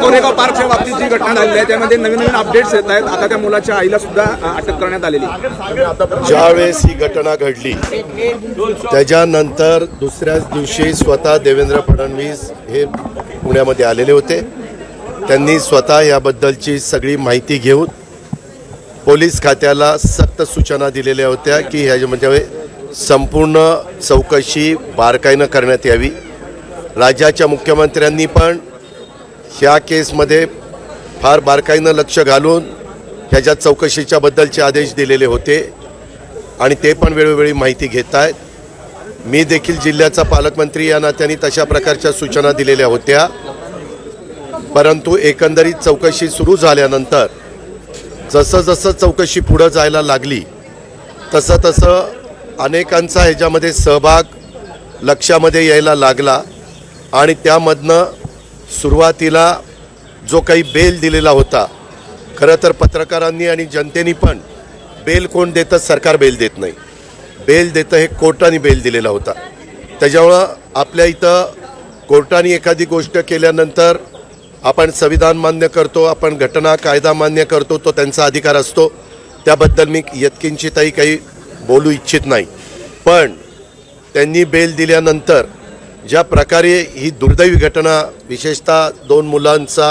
कोरेगाव पार्कच्या बाबतीत जी घटना झालेली आहे? त्यामध्ये नवीन नवीन अपडेट्स येत आहेत. आता त्या मुलाच्या आईला सुद्धा अटक करण्यात आलेली ज्यावेळेस ही घटना घडली त्याच्यानंतर दुसऱ्याच दिवशी स्वतः देवेंद्र फडणवीस हे पुण्यामध्ये आलेले होते. त्यांनी स्वतः याबद्दलची सगळी माहिती घेऊन पोलीस खात्याला सक्त सूचना दिलेल्या होत्या की ह्याच्यामध्ये म्हणजे संपूर्ण चौकशी बारकाईनं करण्यात यावी. राज्याच्या मुख्यमंत्र्यांनी पण ह्या केसमध्ये फार बारकाईनं लक्ष घालून ह्याच्या चौकशीच्या बद्दलचे आदेश दिलेले होते आणि ते पण वेळोवेळी माहिती घेत आहेत मी देखील जिल्ह्याचा पालकमंत्री या नात्याने तशा प्रकारच्या सूचना दिलेल्या होत्या. परंतु एकंदरीत चौकशी सुरू झाल्यानंतर जसं जसं चौकशी पुढं जायला लागली तसं तसं अनेकांचा ह्याच्यामध्ये सहभाग लक्षामध्ये यायला लागला आणि त्यामधनं सुरुवातीला जो काही बेल दिलेला होता खरं तर पत्रकारांनी आणि जनतेनी पण बेल कोण देतं सरकार बेल देत नाही. बेल देतं हे कोर्टाने बेल दिलेला होता. त्याच्यामुळं आपल्या इथं कोर्टाने एखादी गोष्ट केल्यानंतर आपण संविधान मान्य करतो आपण घटना कायदा मान्य करतो तो त्यांचा अधिकार असतो. त्याबद्दल मी यत्किंचितही काही बोलू इच्छित नाही. पण त्यांनी बेल दिल्यानंतर ज्या प्रकारे ही दुर्दैवी घटना विशेषतः दोन मुलांचा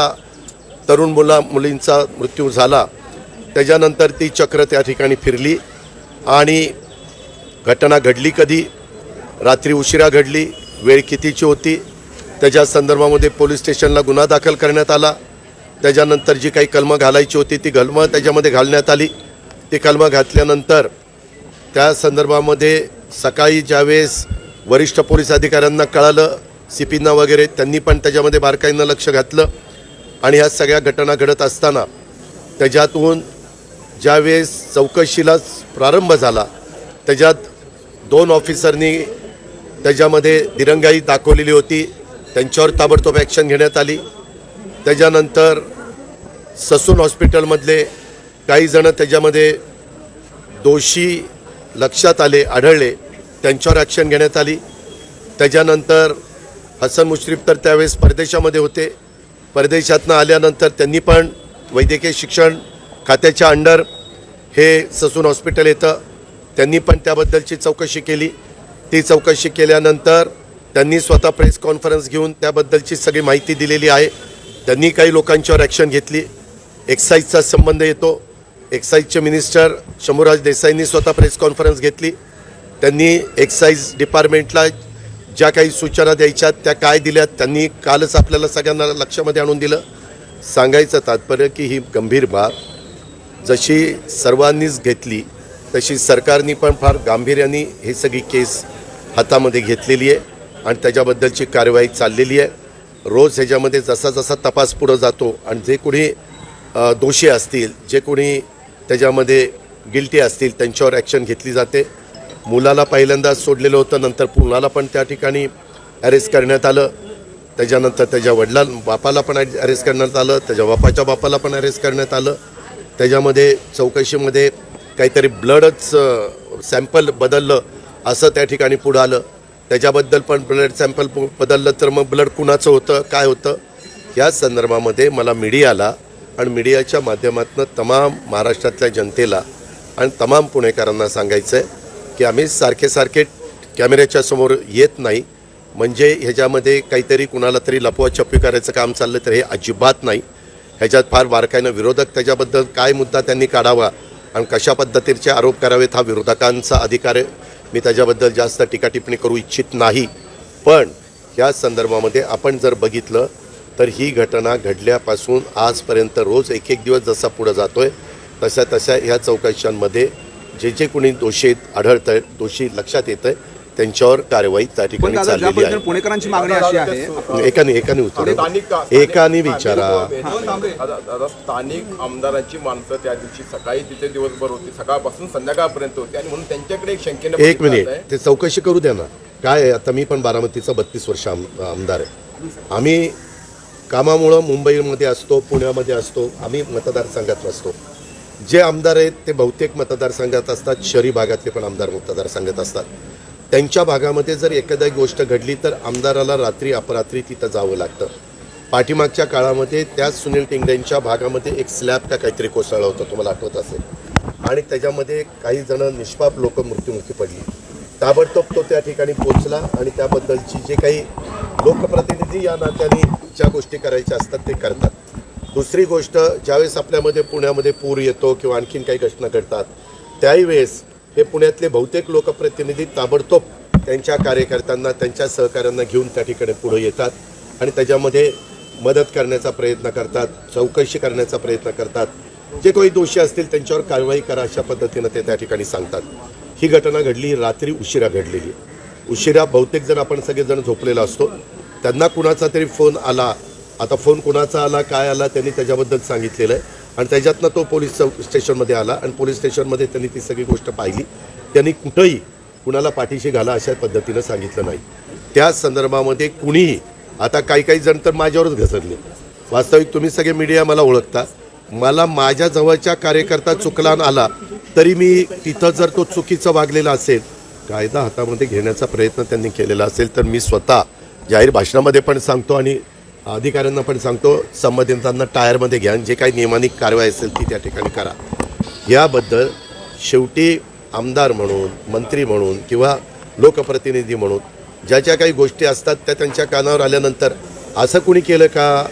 तरुण मुला मुलींचा मृत्यू झाला त्याच्यानंतर ती चक्र त्या ठिकाणी फिरली आणि घटना घडली कधी? रात्री उशिरा घडली वेळ कितीची होती? त्याच्या संदर्भामध्ये पोलीस स्टेशनला गुन्हा दाखल करण्यात आला. त्याच्यानंतर जी काही कलमं घालायची होती ती कलमं त्याच्यामध्ये घालण्यात आली. ती कलमं घातल्यानंतर त्या संदर्भामध्ये सकाळी ज्यावेळेस वरिष्ठ पोलीस अधिकाऱ्यांना कळालं सीपींना वगैरे त्यांनी पण त्याच्यामध्ये बारकाईनं लक्ष घातलं. आणि ह्या सगळ्या घटना घडत असताना त्याच्यातून ज्यावेळेस चौकशीलाच प्रारंभ झाला त्याच्यात दोन ऑफिसरनी त्याच्यामध्ये दिरंगाई दाखवलेली होती. त्यांच्यावर ताबडतोब ॲक्शन घेण्यात आली. त्याच्यानंतर ससून हॉस्पिटलमधले काहीजणं त्याच्यामध्ये दोषी लक्षात आले आढळले. त्यांच्यावर ॲक्शन घेण्यात आली. त्याच्यानंतर हसन मुश्रीफ तर त्यावेळेस परदेशामध्ये होते. परदेशातनं आल्यानंतर त्यांनी पण वैद्यकीय शिक्षण खात्याच्या अंडर हे ससून हॉस्पिटल येतं. त्यांनी पण त्याबद्दलची चौकशी केली. ती चौकशी केल्यानंतर त्यांनी स्वतः प्रेस कॉन्फरन्स घेऊन त्याबद्दलची सगळी माहिती दिलेली आहे. त्यांनी काही लोकांच्यावर ॲक्शन घेतली. एक्साईजचा संबंध येतो. एक्साईजचे मिनिस्टर शंभूराज देसाईंनी स्वतः प्रेस कॉन्फरन्स घेतली. त्यांनी एक्साईज डिपार्टमेंटला ज्या काही सूचना द्यायच्या त्या काय दिल्यात त्यांनी कालच आपल्याला सगळ्यांना लक्षामध्ये आणून दिलं. सांगायचं तात्पर्य की ही गंभीर बाब. जशी सर्वांनीच घेतली तशी सरकारने पण फार गांभीर्याने ही सगळी केस हातामध्ये घेतलेली आहे आणि त्याच्याबद्दलची कार्यवाही चाललेली आहे. रोज ह्याच्यामध्ये जसा जसा तपास पुढं जातो आणि जे कोणी दोषी असतील जे कोणी त्याच्यामध्ये गिल्टी असतील त्यांच्यावर ॲक्शन घेतली जाते. मुलाला पहिल्यांदाच सोडलेलं होतं नंतर मुलाला पण त्या ठिकाणी अरेस्ट करण्यात आलं. त्याच्यानंतर त्याच्या वडिला बापाला पण अरेस्ट करण्यात आलं त्याच्या बापाच्या बापाला पण अरेस्ट करण्यात आलं. त्याच्यामध्ये चौकशीमध्ये काहीतरी ब्लडच सॅम्पल बदललं असं त्या ठिकाणी पुढं आलं. त्याच्याबद्दल पण ब्लड सॅम्पल बदललं तर मग ब्लड कुणाचं होतं काय होतं? या संदर्भामध्ये मला मीडियाला आणि मीडियाच्या माध्यमातून तमाम महाराष्ट्रातल्या जनतेला आणि तमाम पुणेकरांना सांगायचं आहे की आम्ही सारखे सारखे कॅमेऱ्याच्या समोर येत नाही. म्हणजे ह्याच्यामध्ये काहीतरी कुणाला तरी लपवाछपवी करायचं काम चाललं तर हे अजिबात नाही. ह्याच्यात फार बारकाईनं विरोधक त्याच्याबद्दल काय मुद्दा त्यांनी काढावा आणि कशा पद्धतीचे आरोप करावेत हा विरोधकांचा अधिकार आहे. मी त्याच्याबद्दल जास्त टीकाटिप्पणी करू इच्छित नाही. पण या संदर्भामध्ये आपण जर बघितलं तर ही घटना घडल्यापासून आजपर्यंत रोज एक एक दिवस जसा पुढं जातो आहे तशा तशा ह्या चौकशांमध्ये जे जे कोणी दोषी आढळत आहेत दोषी लक्षात येत आहे त्यांच्यावर कारवाई त्या पण ठिकाणी चाललेली आहे. पुणेकरांची मागणी अशी आहे एकाने एकाने उत्तर एकाने विचारा. स्थानिक आमदारांची माणसं त्या दिवशी सकाळी तिथे दिवसभर होती सकाळपासून संध्याकाळपर्यंत होती आणि म्हणून त्यांच्याकडे एक शंकेने एक मिनिट. ते चौकशी करू द्या ना. काय आहे? आता मी पण बारामतीचा बत्तीस वर्ष आम आमदार आहे. आम्ही कामामुळं मुंबईमध्ये असतो पुण्यामध्ये असतो आम्ही मतदारसंघात असतो. जे आमदार आहेत ते बहुतेक मतदारसंघात असतात शहरी भागातले पण आमदार मतदारसंघात असतात. त्यांच्या भागामध्ये जर एखादा गोष्ट घडली तर आमदाराला रात्री अपरात्री तिथं जावं लागतं. पाठीमागच्या काळामध्ये त्याच सुनील टिंगरेंच्या भागामध्ये एक स्लॅब त्या काहीतरी कोसळला होता तुम्हाला आठवत असेल. आणि त्याच्यामध्ये काही जण निष्पाप लोक मृत्युमुखी पडली. ताबडतोब तो त्या ठिकाणी पोचला आणि त्याबद्दलची जे काही लोकप्रतिनिधी या नात्याने ज्या गोष्टी करायच्या असतात ते करतात. दुसरी गोष्ट ज्यावेळेस आपल्यामध्ये पुण्यामध्ये पूर येतो किंवा आणखीन काही घटना घडतात त्याही वेळेस हे पुण्यातले बहुतेक लोकप्रतिनिधी ताबडतोब त्यांच्या कार्यकर्त्यांना त्यांच्या सहकाऱ्यांना घेऊन त्या ठिकाणी पुढे येतात आणि त्याच्यामध्ये मदत करण्याचा प्रयत्न करतात चौकशी करण्याचा प्रयत्न करतात. जे काही दोषी असतील त्यांच्यावर कारवाई करा अशा पद्धतीनं ते त्या ठिकाणी सांगतात. ही घटना घडली रात्री उशिरा घडलेली. उशिरा बहुतेक जण आपण सगळेजण झोपलेला असतो. त्यांना कुणाचा तरी फोन आला आता फोन कुणाचा आला काय आला त्यांनी त्याच्याबद्दल सांगितलेलं आहे. आणि त्याच्यातनं तो पोलीस चौक स्टेशनमध्ये आला आणि पोलीस स्टेशनमध्ये त्यांनी ती सगळी गोष्ट पाहिली. त्यांनी कुठंही कुणाला पाठीशी घाला अशा पद्धतीनं सांगितलं नाही. त्या संदर्भामध्ये कुणीही आता काही काही जण तर माझ्यावरच घसरले. वास्तविक तुम्ही सगळे मीडिया मला ओळखता. मला माझ्या जवळच्या कार्यकर्ता चुकला न आला तरी मी तिथं जर तो चुकीचं वागलेला असेल कायदा हातामध्ये घेण्याचा प्रयत्न त्यांनी केलेला असेल तर मी स्वतः जाहीर भाषणामध्ये पण सांगतो आणि अधिकाऱ्यांना पण सांगतो संबंधितांना टायरमध्ये घ्या जे काही नियमाने कारवाई असेल ती त्या ठिकाणी करा. याबद्दल शेवटी आमदार म्हणून मंत्री म्हणून किंवा लोकप्रतिनिधी म्हणून ज्या ज्या काही गोष्टी असतात त्या त्यांच्या कानावर आल्यानंतर असं कुणी केलं का?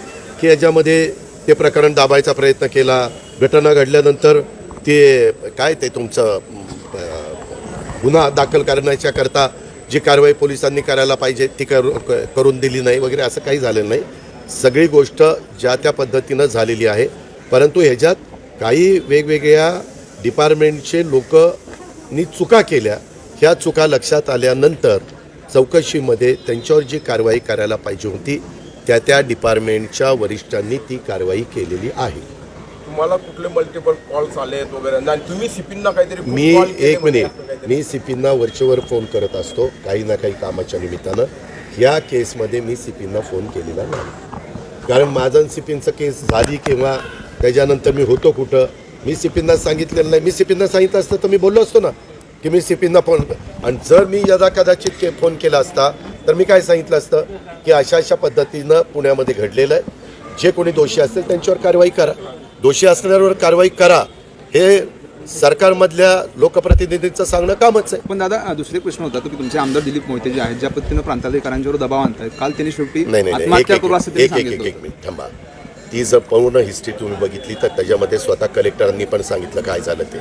की याच्यामध्ये ते प्रकरण दाबायचा प्रयत्न केला घटना घडल्यानंतर ते काय ते तुमचं गुन्हा दाखल करण्याच्या करता जी कारवाई पोलिसांनी करायला पाहिजे ती करू क- करून दिली नाही वगैरे असं काही झालेलं नाही. सगळी गोष्ट ज्या त्या पद्धतीनं झालेली आहे. परंतु ह्याच्यात काही वेगवेगळ्या डिपार्टमेंटचे लोकनी चुका केल्या. ह्या चुका लक्षात आल्यानंतर चौकशीमध्ये त्यांच्यावर जी कारवाई करायला पाहिजे होती त्या त्या डिपार्टमेंटच्या वरिष्ठांनी ती कारवाई केलेली आहे. तुम्हाला कुठले मल्टिपल कॉल्स आलेत वगैरे? आणि तुम्ही सिपींना काहीतरी खूप मी एक म्हणजे मिनिट काहीतरी. मी सीपींना वरचेवर फोन करत असतो काही ना काही कामाच्या निमित्तानं. या केसमध्ये मी सीपींना फोन केलेला नाही. कारण माझं आणि केस झाली किंवा त्याच्यानंतर मी होतो कुठं मी सीपींना सांगितलेलं नाही. मी सीपींना सांगितलं असतं तर मी बोललो असतो ना की मी सिपींना फोन आणि जर मी यदा कदाचित के फोन केला असता तर मी काय सांगितलं असतं की अशा अशा पद्धतीनं पुण्यामध्ये घडलेलं आहे. जे कोणी दोषी असतील त्यांच्यावर कारवाई करा. दोषी असणाऱ्यावर कारवाई करा. हे सरकारमधल्या लोकप्रतिनिधींचं सांगणं कामच आहे. पण दादा दुसरे प्रश्न होता तो की तुमचे आमदार दिलीप मोहिते जे आहेत ज्या पद्धतीनं प्रांताधिकाऱ्यांच्यावर दबाव आणतायत काल त्यांनी शेवटी नाही नाही नाही. एक आत्महत्या एक करू असं त्यांनी एक मिनिट थांबा. ती जर पूर्ण हिस्ट्री तुम्ही बघितली तर त्याच्यामध्ये स्वतः कलेक्टरांनी पण सांगितलं काय झालं ते.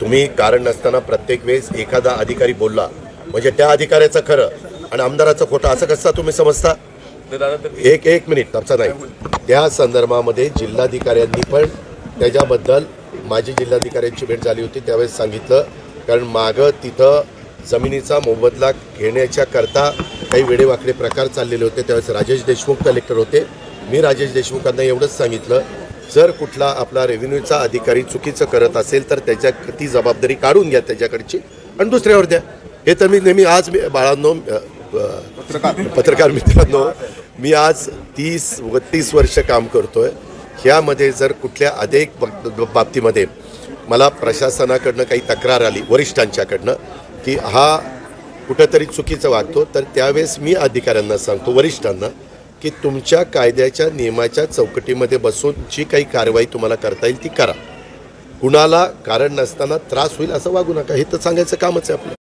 तुम्ही कारण नसताना प्रत्येक वेळेस एखादा अधिकारी बोलला म्हणजे त्या अधिकाऱ्याचं खरं आणि आमदाराचं खोटं असं कसं तुम्ही समजता? तर दादा तर एक एक मिनिट तसं नाही. त्या संदर्भामध्ये जिल्हाधिकाऱ्यांनी पण त्याच्याबद्दल माझी जिल्हाधिकाऱ्यांची भेट झाली होती त्यावेळेस सांगितलं कारण मागं तिथं जमिनीचा मोबदला घेण्याच्या करता काही वेडेवाकडे प्रकार चाललेले होते. त्यावेळेस राजेश देशमुख कलेक्टर होते. मी राजेश देशमुखांना एवढंच सांगितलं जर कुठला आपला रेव्हेन्यूचा अधिकारी चुकीचं करत असेल तर त्याच्या ती जबाबदारी काढून घ्या त्याच्याकडची. आणि दुसऱ्यावर द्या. हे तर मी नेहमी आज मी बाळांनो पत्रकार मित्रांनो मी आज तीस बत्तीस वर्ष काम करतोय. ह्यामध्ये जर कुठल्या अनेक बाबतीमध्ये मला प्रशासनाकडनं काही तक्रार आली वरिष्ठांच्याकडनं की हा कुठंतरी चुकीचं वागतो तर त्यावेळेस मी अधिकाऱ्यांना सांगतो वरिष्ठांना की तुमच्या कायद्याच्या नियमाच्या चौकटीमध्ये बसून जी काही कारवाई तुम्हाला करता येईल ती करा. कुणाला कारण नसताना त्रास होईल असं वागू नका हे तर सांगायचं कामच आहे आपलं.